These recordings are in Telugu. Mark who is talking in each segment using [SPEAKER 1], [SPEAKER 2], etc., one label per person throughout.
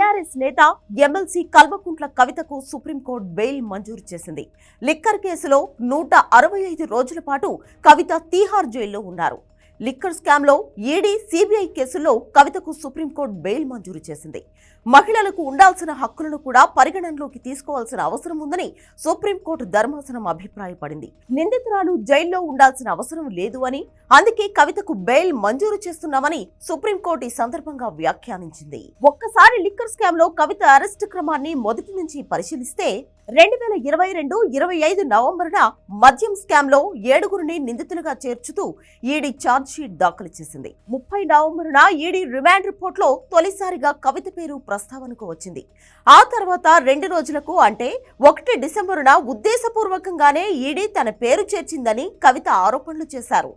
[SPEAKER 1] టీఆర్ఎస్ నేత ఎమ్మెల్సీ కల్వకుంట్ల కవితకు సుప్రీంకోర్టు బెయిల్ మంజూరు చేసింది. లిక్కర్ కేసులో నూట అరవై ఐదు రోజుల పాటు కవిత తీహార్ జైల్లో ఉన్నారు. లిక్కర్ స్కామ్లో ఈడీ సిబిఐ కేసుల్లో కవితకు సుప్రీంకోర్టు బెయిల్ మంజూరు చేసింది. మహిళలకు ఉండాల్సిన హక్కులను కూడా పరిగణనలోకి తీసుకోవాల్సిన అవసరం ఉందని సుప్రీంకోర్టు ధర్మాసనం అభిప్రాయపడింది. నిందితురాలు జైల్లో ఉండాల్సిన అవసరం లేదు అని అందుకే కవితకు బెయిల్ మంజూరు చేస్తున్నామని సుప్రీంకోర్టు ఈ సందర్భంగా వ్యాఖ్యానించింది. ఒక్కసారి లిక్కర్ స్కామ్లో కవిత అరెస్టు క్రమాన్ని మొదటి నుంచి పరిశీలిస్తే రెండు వేల ఇరవై రెండు ఇరవై ఐదు నవంబరున మద్యం స్కామ్లో ఏడుగురిని నిందితులుగా చేర్చుతూ ఈడీ ఛార్జ్షీట్ దాఖలు చేసింది. ముప్పై నవంబరున ఈడీ రిమాండ్ రిపోర్ట్లో తొలిసారిగా కవిత పేరు ప్రస్తావనకు వచ్చింది. ఆ తర్వాత రెండు రోజులకు అంటే ఒకటి డిసెంబరున ఉద్దేశపూర్వకంగానే ఈడీ తన పేరు చేర్చిందని కవిత ఆరోపణలు చేశారు.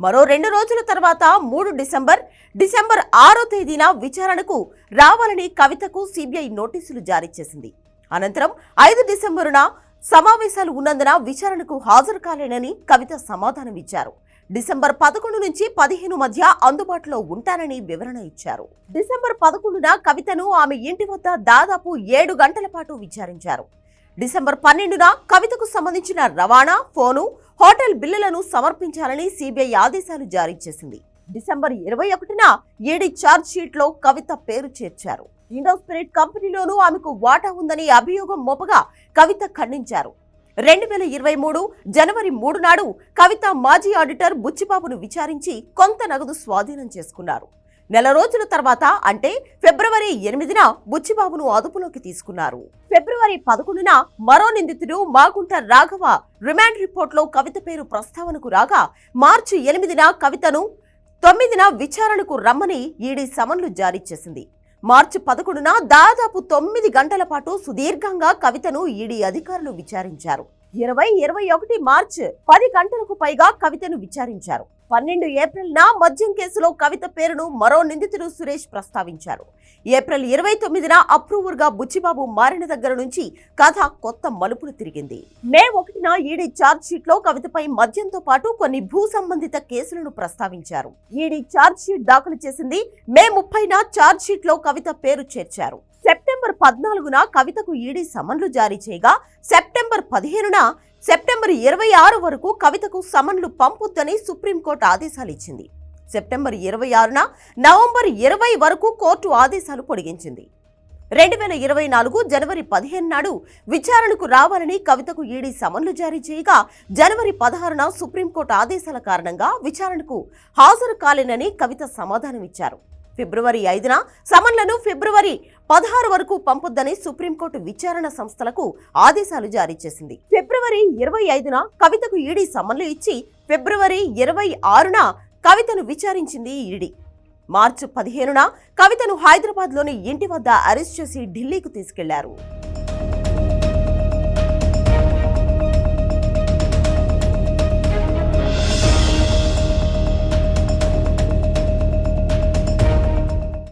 [SPEAKER 1] మరో రెండు రోజుల తర్వాత మూడు డిసెంబర్ డిసెంబర్ ఆరో తేదీన విచారణకు రావాలని కవితకు సిబిఐ నోటీసులు జారీ చేసింది. అనంతరం ఐదు డిసెంబరున సమావేశాలు ఉన్నందున విచారణకు హాజరు కాలేనని కవిత సమాధానం ఇచ్చారు డిసెంబర్ పదకొండు నుంచి పదిహేను మధ్య అందుబాటులో ఉంటానని వివరణ ఇచ్చారు. డిసెంబర్ పదకొండున కవితను ఆమె ఇంటి వద్ద దాదాపు ఏడు గంటల పాటు విచారించారు. డిసెంబర్ పన్నెండున కవితకు సంబంధించిన రవాణా ఫోను హోటల్ బిల్లులను సమర్పించాలని సిబిఐ ఆదేశాలు జారీ చేసింది. డిసెంబర్ ఇరవై ఒకటిన ఈడీ ఛార్జ్షీట్లో కవిత పేరు చేర్చారు. ఇండో స్పిరిట్ కంపెనీలోనూ ఆమెకు వాటా ఉందని అభియోగం మోపగా కవిత ఖండించారు. రెండు వేల ఇరవై మూడు జనవరి మూడు నాడు కవిత మాజీ ఆడిటర్ బుచ్చిబాబును విచారించి కొంత నగదు స్వాధీనం చేసుకున్నారు. నెల రోజుల తర్వాత అంటే ఫిబ్రవరి ఎనిమిదిన బుచ్చిబాబును అదుపులోకి తీసుకున్నారు. ఫిబ్రవరి పదకొండున మరో నిందితుడు మాగుంట రాఘవ రిమాండ్ రిపోర్ట్లో కవిత పేరు ప్రస్తావనకు రాగా మార్చి ఎనిమిదిన కవితను తొమ్మిదిన విచారణకు రమ్మని ఈడీ సమన్లు జారీ చేసింది. మార్చి పదకొండున దాదాపు తొమ్మిది గంటల పాటు సుదీర్ఘంగా కవితను ఈడీ అధికారులు విచారించారు. ఇరవై ఇరవై ఒకటి మార్చ్ పది గంటలకు పైగా కవితను విచారించారు. పన్నెండు ఏప్రిల్ నా మద్యం కేసులో కవిత పేరును మరో నిందితుడు సురేష్ ప్రస్తావించారు. ఏప్రిల్ ఇరవై తొమ్మిదిన అప్రూవర్గా బుచ్చిబాబు మారిన దగ్గర నుంచి కథ కొత్త మలుపులు తిరిగింది. మే ఒకటిన ఈడీ ఛార్జ్ షీట్లో కవితపై మద్యంతో పాటు కొన్ని భూ సంబంధిత కేసులను ప్రస్తావించారు. ఈడీ ఛార్జ్ షీట్ దాఖలు చేసింది మే ముప్పైన ఛార్జ్ షీట్లో కవిత పేరు చేర్చారు. సెప్టెంబర్ పద్నాలుగున కవితకు ఈడీ సమన్లు జారీ చేయగా సెప్టెంబర్ పదిహేనున సెప్టెంబర్ ఇరవై ఆరు వరకు కవితకు సమన్లు పంపొద్దని సుప్రీంకోర్టు ఆదేశాలు ఇచ్చింది సెప్టెంబర్ ఇరవై ఆరున నవంబర్ ఇరవై వరకు కోర్టు ఆదేశాలు పొడిగించింది. రెండు వేల ఇరవై నాలుగు జనవరి పదిహేను నాడు విచారణకు రావాలని కవితకు ఈడీ సమన్లు జారీ చేయగా జనవరి పదహారున సుప్రీంకోర్టు ఆదేశాల కారణంగా విచారణకు హాజరు కాలేనని కవిత సమాధానమిచ్చారు. ఫిబ్రవరి ఐదున సమన్లను ఫిబ్రవరి పదహారు వరకు పంపొద్దని సుప్రీంకోర్టు విచారణ సంస్థలకు ఆదేశాలు జారీ చేసింది. ఫిబ్రవరి ఇరవై ఐదున కవితకు ఈడీ సమన్లు ఇచ్చి ఫిబ్రవరి ఇరవై ఆరున కవితను విచారించింది ఈడీ. మార్చి పదిహేనున కవితను హైదరాబాద్లోని ఇంటి వద్ద అరెస్ట్ చేసి ఢిల్లీకి తీసుకెళ్ళారు.